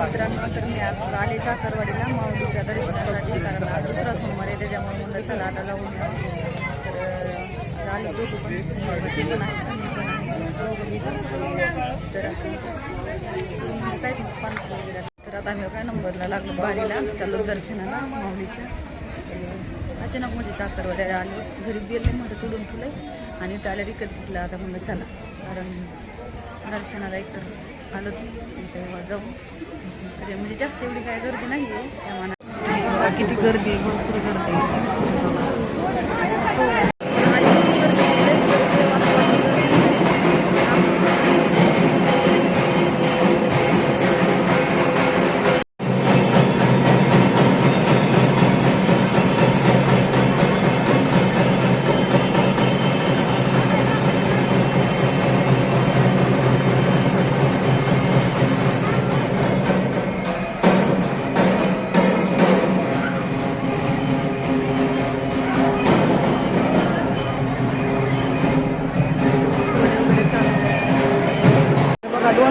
मित्रांनो तर मी आज आले चाकरवाडीला. माऊलीच्या दर्शनासाठी कारण आज दुसरा सोमवार आहे त्याच्यामुळे म्हणलं चला आता जाऊन तर आलो दोघं पण पण आहे. तर आता काहीच नाही वगैरे तर आता आम्ही काय नंबरला लागलो? बारीला. चाललो दर्शनाला माऊलीच्या. अचानक म्हणजे चाकरवाड्याला आलो. घरी गेले मोठं तुडून फुले आणि त्याला विकत घेतलं आता म्हणलं चला. कारण दर्शनाला एकतर आलं तेव्हा जाऊ म्हणजे जास्त एवढी काय गर्दी नाही आहे त्या मनात किती गर्दी भरपूर गर्दी.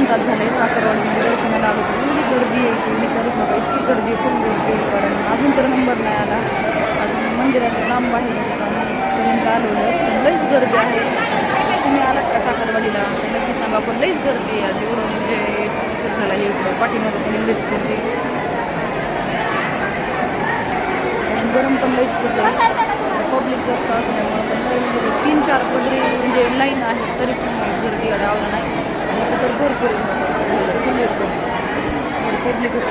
तास झाले चाकरवाडीमध्ये दर्शनाला आलो होतो एवढी गर्दी आहे की विचारूच नका इतकी गर्दी आहे, खूप गर्दी आहे कारण अजून तर नंबर नाही आला. अजून मंदिराचं लांब आहे पर्यंत आलो पण लईच गर्दी आहे. तुम्ही आलात का साखरवाडीला नक्की सांगा पण लईच गर्दी आहे. तेवढं म्हणजे झाला हे इकडं. पाठीमध्ये पण लईच गर्दी कारण गरम पण लईच गर्दी पब्लिक जास्त असल्यामुळे पण म्हणजे तीन चार पदरी म्हणजे लाईन आहे तरी पण गर्दी अडावलं नाही. भरपूर फुल एकदम पब्लिकच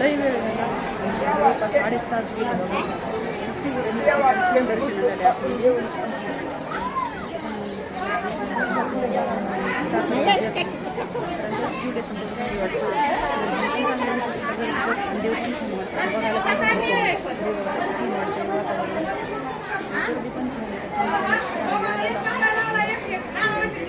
लई वेळ झाला. म्हणजे जवळपास अडीच तास गेले दर्शन झाले. आपण जुडे समोर वाटतं पण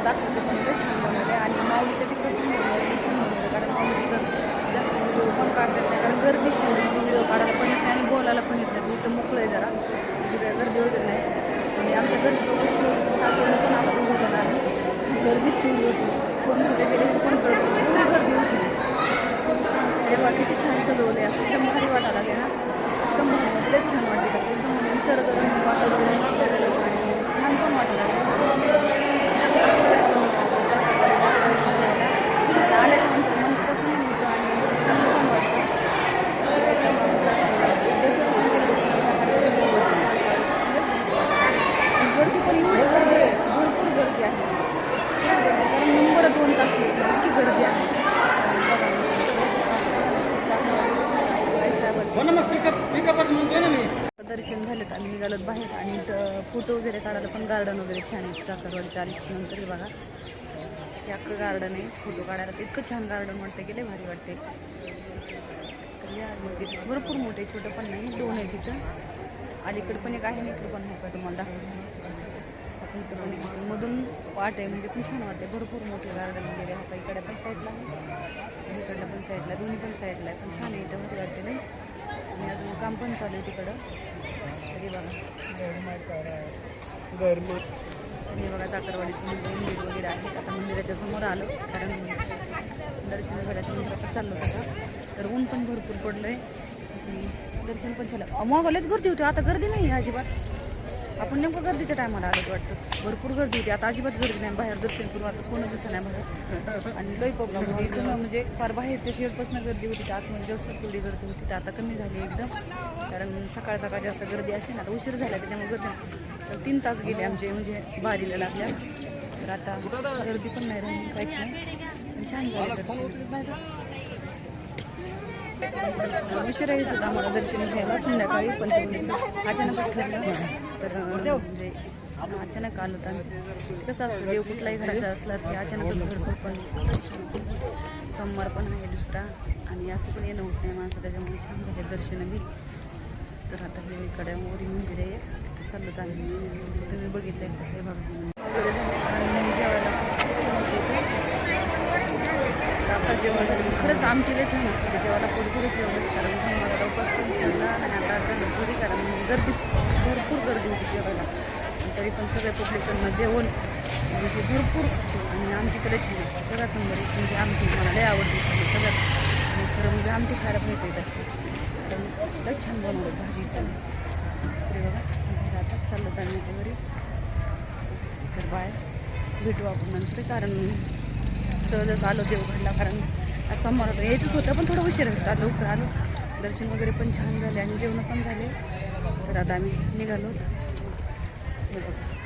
आणि माऊलीच्या तिकडे पण बनवलं, छान बनवले कारण माऊलीचं जास्त व्हिडिओ पण काढतात नाही. कारण गर्दीच नाही म्हणजे व्हिडिओ काढायला पण येत नाही आणि बोलायला पण येत नाही. इथं मोकळं आहे जरा. तिथे काय गर्दी वगैरे नाही. आणि आमच्या गर्दी साखरला पण आपण बघू जाणार गर्दीच ठेवली होती. कोण कुठे गेले कोण कळत नाही. एवढी गर्दी होती. म्हणजे तेव्हा किती छान सजवले असं एकदम भारी वाटायला लागले ना एकदम भारी वाटलं लय छान वाटते कसं एकदम निसर्गरम्य वातावरण आणि छान पण वाटायला लागलं आल्याच्यानंतर मन प्रसन्न होतं आणि चांगलं पण वाटतं आणि गर्दी पण एवढी गर्दी आहे भरपूर गर्दी आहे कारण नंबर दोन तास येत नाही इतकी गर्दी आहे हो ना मग पिकअप पिकअपच म्हणतोय ना मी दर्शन झालं आम्ही निघालोत बाहेर आणि फोटो वगैरे काढायला पण गार्डन वगैरे छान आहे. चाकरवाडीच्या आली नंतर बघा. हे अख्खं गार्डन आहे. फोटो काढायला तर इतकं छान गार्डन वाटतं गेले भारी वाटते या भरपूर मोठे छोटं पण नाही. दोन आहे तिथं. अलीकडे पण एक आहे आणि इकडं पण आहे तुम्हाला? दाखवून मधून वाट आहे म्हणजे पण छान वाटते भरपूर मोठे गार्डन वगैरे आहे. इकडे पण साईडला आहे. इकडल्या पण साईडला दोन्ही पण साईडला आहे. पण छान आहे. इथं भारी वाटते नाही आणि अजून काम पण चालू आहे तिकडं. तरी बघा. हे बघा चाकरवाडीचं मंदिर वगैरे आहे. आता मंदिराच्या समोर आलो कारण दर्शन नंतर आता चाललो होता तर ऊन पण भरपूर पडलं आहे दर्शन पण झालं. मग गर्दी होती. आता गर्दी नाही अजिबात. आपण नेमकं गर्दीच्या टायमाला आलो वाटतं. भरपूर गर्दी होती. आता अजिबात गर्दी नाही. बाहेर दर्शन करून आता कोण दिसत नाही बाहेर. आणि लई प्रॉब्लेम होती. एकदम म्हणजे फार बाहेरच्या शेअरपासून गर्दी होती. तर आतमध्ये दिवसात थोडी गर्दी होती. तर आता कमी झाली एकदम. कारण सकाळ सकाळ जास्त गर्दी असते ना आता उशीर झाला त्याच्यामुळे गर्दी तीन तास गेले आमचे म्हणजे बारीला लागल्या. तर आता गर्दी पण नाही राहिली. काहीच नाही. छान झालं दर्शन. उशिरा येत होता आम्हाला दर्शन घ्यायला संध्याकाळी पण अचानकच ठरलं. तर म्हणजे अचानक आलो तर कसं असतं देव कुठलाही घडायचा असला की अचानकच घडतो पण छान सोमवार पण आहे दुसरा आणि असं पण येणं होत नाही माणसं त्याच्यामुळे छान झाले दर्शन बी. तर आता हे इकडे मोरी मंदिर आहे तिथे चाललो आम्ही. तुम्ही बघितलं कसं आहे बघा. आणि जेवायला तर आता जेवण झालं. खरंच आमटीला छान असतं जेवायला पोटभरच जेवण. कारण सोमवार उपास करून आणि आता चालू थोडी कारण गर्दी भरपूर गर्दी होती जेवायला. तरी पण सगळ्या पब्लिकांना जेवण म्हणजे भरपूर. आणि आमटी तर छान असते सगळ्यात नंबर एक म्हणजे आमटी मला लय आवडते सगळ्यात. आणि खरं म्हणजे आमटी खायला पण येत असते कारण लय छान बनवलं भाजी पण. तरी बघा आता चाललं होतं आम्ही घरी. तर बाय भेटू आपण नंतर. कारण सहजच आलो देवघडला कारण आज सोमवार होतं. यायचंच होतं पण थोडं उशीर होतं लवकर आलो. दर्शन वगैरे पण छान झाले आणि जेवण पण झाले. तर आता आम्ही निघालो हे बघा.